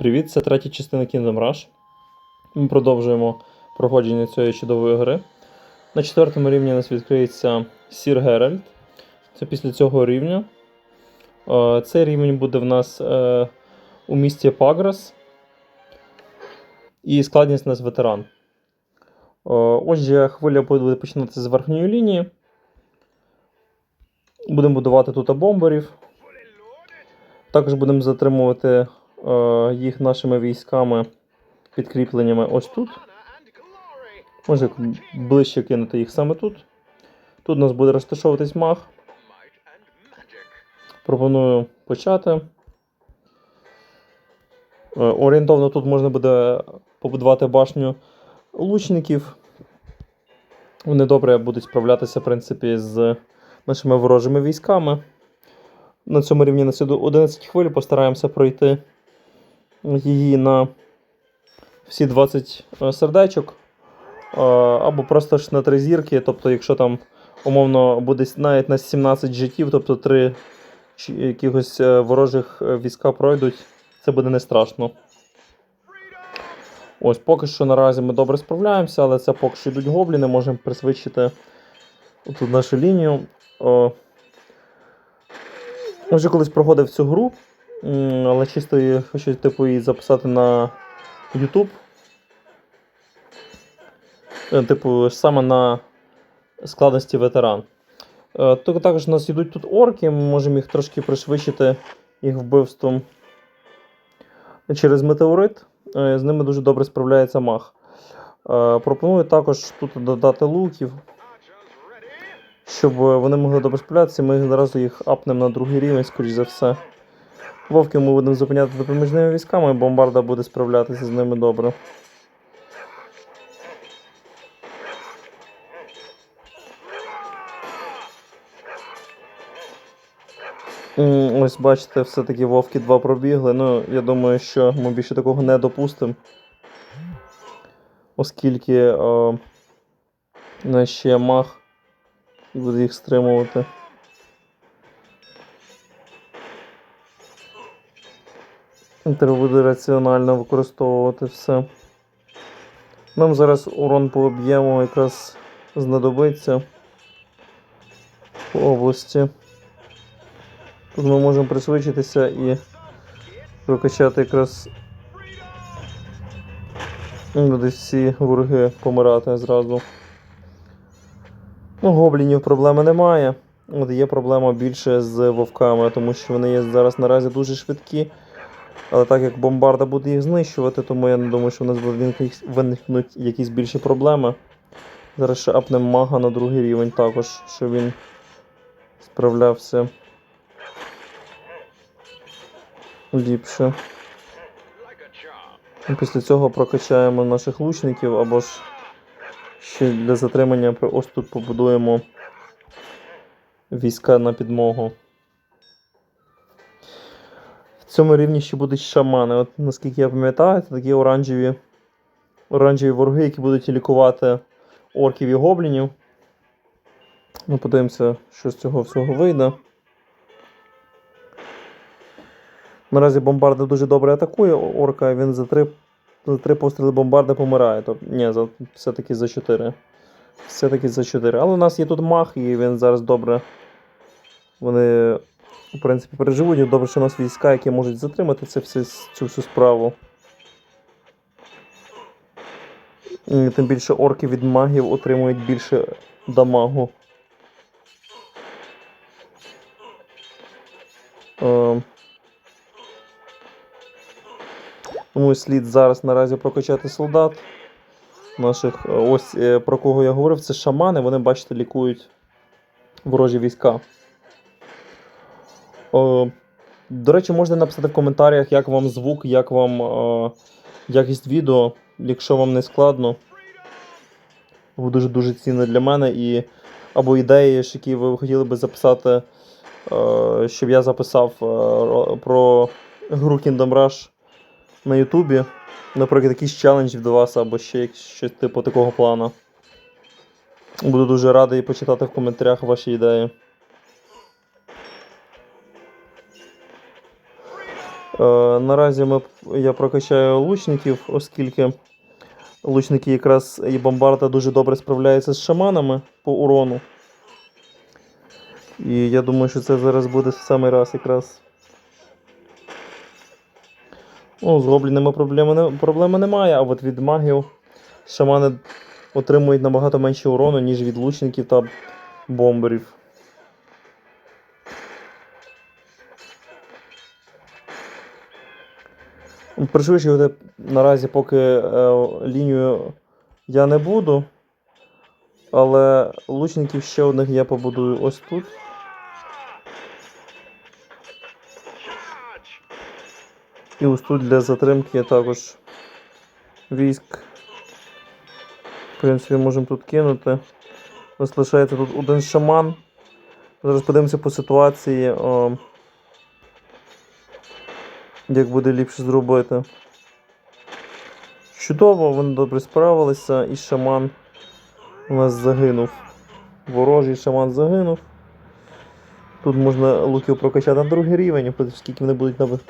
привіт! Це третя частина Kingdom Rush. Ми продовжуємо проходження цієї чудової гри. На четвертому рівні у нас відкриється Сір Геральт. Це після цього рівня. Е, Цей рівень буде в нас е, у місті Паграс. І складність у нас ветеран. Е, Отже, хвиля буде починатися з верхньої лінії. Будемо будувати тут бомберів. Також будемо затримувати їх нашими військами, підкріпленнями ось тут. Може ближче кинути їх саме тут. Тут у нас буде розташовуватись маг. Пропоную почати. Е, Орієнтовно тут можна буде побудувати башню лучників. Вони добре будуть справлятися, в принципі, з нашими ворожими військами. На цьому рівні на 11 хвиль постараємося пройти її на всі 20 е, сердечок. Е, Або просто ж на 3 зірки. Тобто, якщо там умовно буде навіть на 17 життів, тобто 3 якихось е, ворожих війська пройдуть, це буде не страшно. Ось поки що наразі ми добре справляємося, але це поки що йдуть гобліни, можемо присвідчити нашу лінію. О, вже колись проходив цю гру, але чисто я хочу типу, її записати на YouTube. Е, Типу, саме на складності ветеран. Е, Також у нас йдуть тут орки, ми можемо їх трошки пришвидшити їх вбивством через метеорит. Е, З ними дуже добре справляється маг. Е, Пропоную також тут додати луків, щоб вони могли добре справлятися. Ми одразу їх апнемо на другий рівень, скоріш за все. Вовки ми будемо зупиняти допоміжними військами, бомбарда буде справлятися з ними добре. Ось бачите, все-таки вовки 2 пробігли. Ну, я думаю, що ми більше такого не допустимо. Оскільки у нас ще є маг і буде їх стримувати. Треба буде раціонально використовувати все. Нам зараз урон по об'єму якраз знадобиться по області. Тут ми можемо пришвидшитися і прокачати якраз будуть всі вороги помирати зразу. Ну, гоблінів проблеми немає. От є проблема більше з вовками, тому що вони є зараз наразі дуже швидкі. Але так як бомбарда буде їх знищувати, тому я не думаю, що в нас виникнуть- якісь більші проблеми. Зараз ще апнемо мага на другий рівень також, щоб він справлявся ліпше. І Після цього прокачаємо наших лучників або ж ще для затримання ось тут побудуємо війська на підмогу. Цьому рівні ще будуть шамани. От наскільки я пам'ятаю, це такі оранжеві, оранжеві вороги, які будуть лікувати орків і гоблінів. Ну, подивимося, що з цього всього вийде. Наразі бомбарда дуже добре атакує орка, він за три, за три постріли бомбарди помирає. Тобто, ні, за, все-таки за 4. Все-таки за 4. Але у нас є тут мах, і він зараз добре. Вони, в принципі, переживуть. Добре, що у нас війська, які можуть затримати це все, цю всю справу. Тим більше орки від магів отримують більше дамагу. Е, Тому слід зараз наразі прокачати солдат. Наших, е, ось е, про кого я говорив, це шамани, вони, бачите, лікують ворожі війська. До речі, можна написати в коментарях, як вам звук, як вам е, якість відео, якщо вам не складно. Буде дуже-дуже цінно для мене. І, або ідеї, які ви хотіли би записати, е, щоб я записав е, про гру Kingdom Rush на Ютубі. Наприклад, якийсь челендж від вас або ще щось типу такого плану. Буду дуже радий почитати в коментарях ваші ідеї. Наразі ми, я прокачаю лучників, оскільки лучники якраз і бомбарда дуже добре справляються з шаманами по урону. І я думаю, що це зараз буде в самий раз якраз. Ну, з гоблінами проблеми, проблеми немає, а от від магів шамани отримують набагато менше урону, ніж від лучників та бомберів. Пришвидшувати наразі поки е, лінію я не буду. Але лучників ще одних я побудую ось тут. І ось тут для затримки також військ. В принципі, можемо тут кинути. Нас лишається тут один шаман. Зараз подивимося по ситуації, о, як буде ліпше зробити. Чудово, вони добре справилися, і шаман у нас загинув. Ворожий шаман загинув. Тут можна луків прокачати на другий рівень, оскільки вони будуть нави-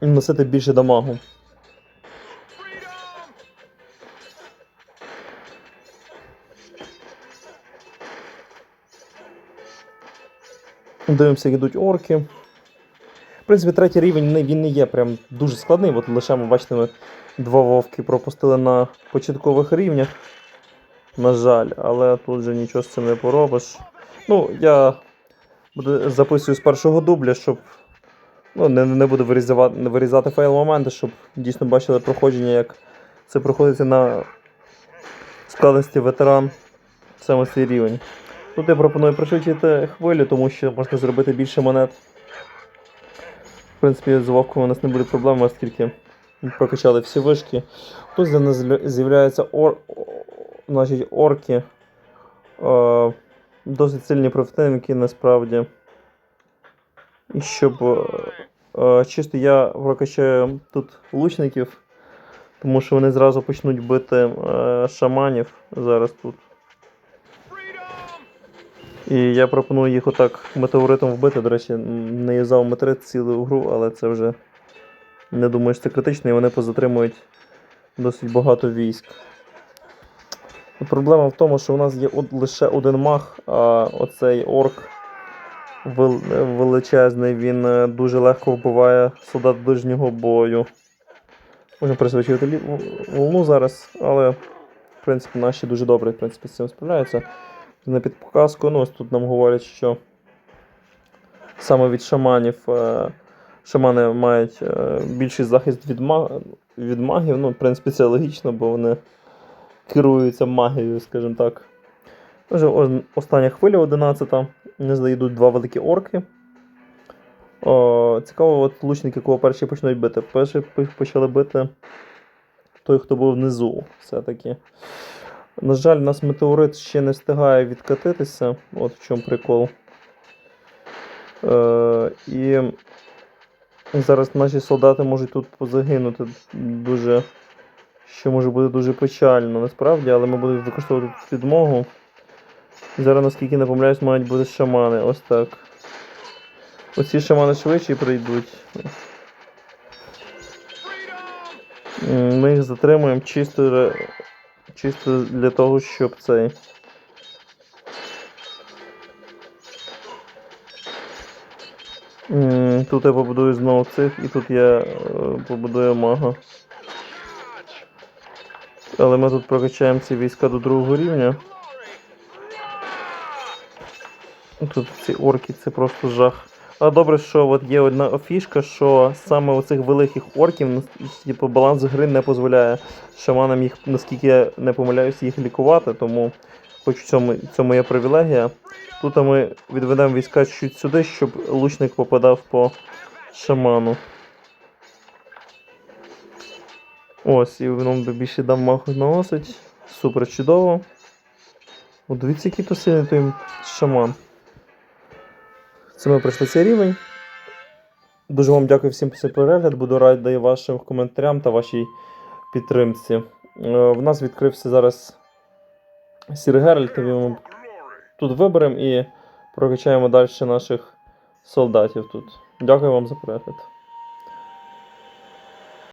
носити більше дамагу. Дивимося, як йдуть орки. В принципі, третій рівень він не є прям дуже складний. От лише ми бачите, ми два вовки пропустили на початкових рівнях. На жаль, але тут же нічого з цим не поробиш. Ну, я записую з першого дубля, щоб ну, не, не буду вирізати, не вирізати фейл моменти, щоб дійсно бачили проходження, як це проходиться на складності ветеран саме цей рівень. Тут я пропоную пришвидшити хвилю, тому що можна зробити більше монет. В принципі, з вовком у нас не буде проблем, оскільки прокачали всі вишки. Тут для нас з'являються ор... значить, орки. Е, досить сильні противники насправді. І щоб е, е, чисто я прокачаю тут лучників, тому що вони зразу почнуть бити е, шаманів зараз тут. І я пропоную їх отак метеоритом вбити. До речі, не юзав метеорит цілу гру, але це вже не думаю, що це критично, і вони позатримують досить багато військ. Проблема в тому, що у нас є от лише один маг, а оцей орк величезний, він е, дуже легко вбиває солдат ближнього бою. Можемо присвячувати волну зараз, але в принципі наші дуже добре в принципі, з цим справляються. На підказку, ну ось тут нам говорять, що саме від шаманів е, шамани мають е, більший захист від, від магів. Ну, в принципі, це логічно, бо вони керуються магією, скажімо так. Вже остання хвиля 11. Не зайдуть два великі орки. О, цікаво, от лучники, кого перші почнуть бити. Перші почали бити той, хто був внизу, все-таки. На жаль, нас метеорит ще не встигає відкатитися. От в чому прикол. Е, і зараз наші солдати можуть тут позагинути дуже. Що може бути дуже печально насправді, але ми будемо використовувати тут підмогу. Зараз, наскільки не помиляюсь, мають бути шамани. Ось так. Оці шамани швидше прийдуть. Ми їх затримуємо чисто, чисто для того, щоб цей. Тут я побудую знову цих, і тут я е, побудую мага. Але ми тут прокачаємо ці війська до другого рівня. Тут ці орки це просто жах. А добре, що от є одна фішка, що саме у цих великих орків типу, баланс гри не дозволяє шаманам їх, наскільки я не помиляюся, їх лікувати, тому хоч в цьому, цьому є привілегія. Тут ми відведемо війська чуть сюди, щоб лучник попадав по шаману. Ось, і воно більше дамагу наносить. Супер чудово. О, дивіться, який то сильний той шаман. Це ми пройшли цей рівень. Дуже вам дякую всім за перегляд. Буду радий вашим коментарям та вашій підтримці. Е, В нас відкрився зараз Сір Геральт, ми тут виберемо і прокачаємо далі наших солдатів тут. Дякую вам за перегляд.